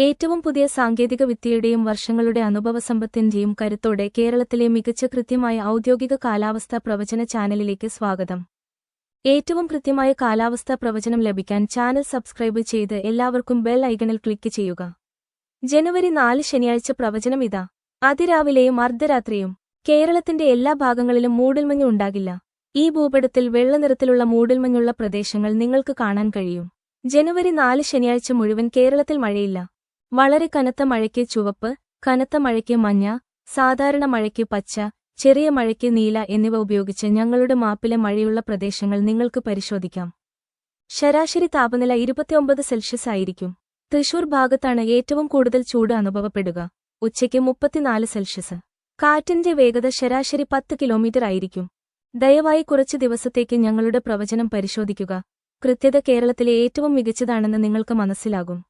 ഏറ്റവും പുതിയ സാങ്കേതിക വിദ്യയുടെയും വർഷങ്ങളുടെ അനുഭവസമ്പത്തിന്റെയും കരുത്തോടെ കേരളത്തിലെ മികച്ച കൃത്യമായ ഔദ്യോഗിക കാലാവസ്ഥാ പ്രവചന ചാനലിലേക്ക് സ്വാഗതം. ഏറ്റവും കൃത്യമായ കാലാവസ്ഥാ പ്രവചനം ലഭിക്കാൻ ചാനൽ സബ്സ്ക്രൈബ് ചെയ്ത് എല്ലാവർക്കും ബെൽ ഐക്കണിൽ ക്ലിക്ക് ചെയ്യുക. ജനുവരി നാല് ശനിയാഴ്ച പ്രവചനം ഇതാ. അതിരാവിലെയും അർദ്ധരാത്രിയും കേരളത്തിന്റെ എല്ലാ ഭാഗങ്ങളിലും മൂടൽമഞ്ഞ് ഉണ്ടാകില്ല. ഈ ഭൂപടത്തിൽ വെള്ളനിറത്തിലുള്ള മൂടൽമഞ്ഞുള്ള പ്രദേശങ്ങൾ നിങ്ങൾക്ക് കാണാൻ കഴിയും. ജനുവരി നാല് ശനിയാഴ്ച മുഴുവൻ കേരളത്തിൽ മഴയില്ല. വളരെ കനത്ത മഴയ്ക്ക് ചുവപ്പ് കനത്ത മഴയ്ക്ക് മഞ്ഞ സാധാരണ മഴയ്ക്ക് പച്ച ചെറിയ മഴയ്ക്ക് നീല എന്നിവ ഉപയോഗിച്ച് ഞങ്ങളുടെ മാപ്പിലെ മഴയുള്ള പ്രദേശങ്ങൾ നിങ്ങൾക്ക് പരിശോധിക്കാം. ശരാശരി താപനില ഇരുപത്തിയൊമ്പത് സെൽഷ്യസ് ആയിരിക്കും. തൃശൂർ ഭാഗത്താണ് ഏറ്റവും കൂടുതൽ ചൂട് അനുഭവപ്പെടുക. ഉച്ചയ്ക്ക് മുപ്പത്തിനാല് സെൽഷ്യസ്. കാറ്റിന്റെ വേഗത ശരാശരി പത്ത് കിലോമീറ്റർ ആയിരിക്കും. ദയവായി കുറച്ച് ദിവസത്തേക്ക് ഞങ്ങളുടെ പ്രവചനം പരിശോധിക്കുക. കൃത്യത കേരളത്തിലെ ഏറ്റവും മികച്ചതാണെന്ന് നിങ്ങൾക്ക് മനസ്സിലാകും.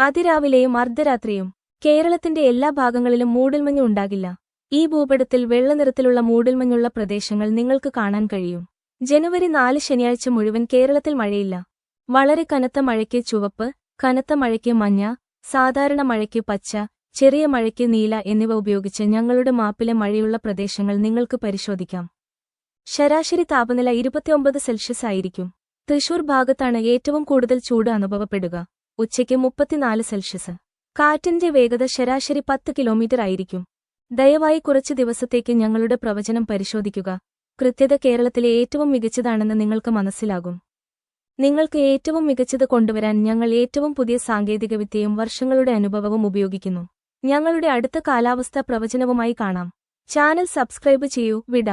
അതിരാവിലെയും അർദ്ധരാത്രിയും കേരളത്തിന്റെ എല്ലാ ഭാഗങ്ങളിലും മൂടൽമഞ്ഞ് ഉണ്ടാകില്ല. ഈ ഭൂപടത്തിൽ വെള്ളനിറത്തിലുള്ള മൂടൽമഞ്ഞുള്ള പ്രദേശങ്ങൾ നിങ്ങൾക്ക് കാണാൻ കഴിയും. ജനുവരി നാല് ശനിയാഴ്ച മുഴുവൻ കേരളത്തിൽ മഴയില്ല. വളരെ കനത്ത മഴയ്ക്ക് ചുവപ്പ് കനത്ത മഴയ്ക്ക് മഞ്ഞ സാധാരണ മഴയ്ക്ക് പച്ച ചെറിയ മഴയ്ക്ക് നീല എന്നിവ ഉപയോഗിച്ച് ഞങ്ങളുടെ മാപ്പിലെ മഴയുള്ള പ്രദേശങ്ങൾ നിങ്ങൾക്ക് പരിശോധിക്കാം. ശരാശരി താപനില ഇരുപത്തിയൊമ്പത് സെൽഷ്യസ് ആയിരിക്കും. തൃശൂർ ഭാഗത്താണ് ഏറ്റവും കൂടുതൽ ചൂട് അനുഭവപ്പെടുക. ഉച്ചയ്ക്ക് മുപ്പത്തിനാല് സെൽഷ്യസ്. കാറ്റിന്റെ വേഗത ശരാശരി പത്ത് കിലോമീറ്റർ ആയിരിക്കും. ദയവായി കുറച്ച് ദിവസത്തേക്ക് ഞങ്ങളുടെ പ്രവചനം പരിശോധിക്കുക. കൃത്യത കേരളത്തിലെ ഏറ്റവും മികച്ചതാണെന്ന് നിങ്ങൾക്ക് മനസ്സിലാകും. നിങ്ങൾക്ക് ഏറ്റവും മികച്ചത് കൊണ്ടുവരാൻ ഞങ്ങൾ ഏറ്റവും പുതിയ സാങ്കേതികവിദ്യയും വർഷങ്ങളുടെ അനുഭവവും ഉപയോഗിക്കുന്നു. ഞങ്ങളുടെ അടുത്ത കാലാവസ്ഥാ പ്രവചനവുമായി കാണാം. ചാനൽ സബ്സ്ക്രൈബ് ചെയ്യൂ. വിട.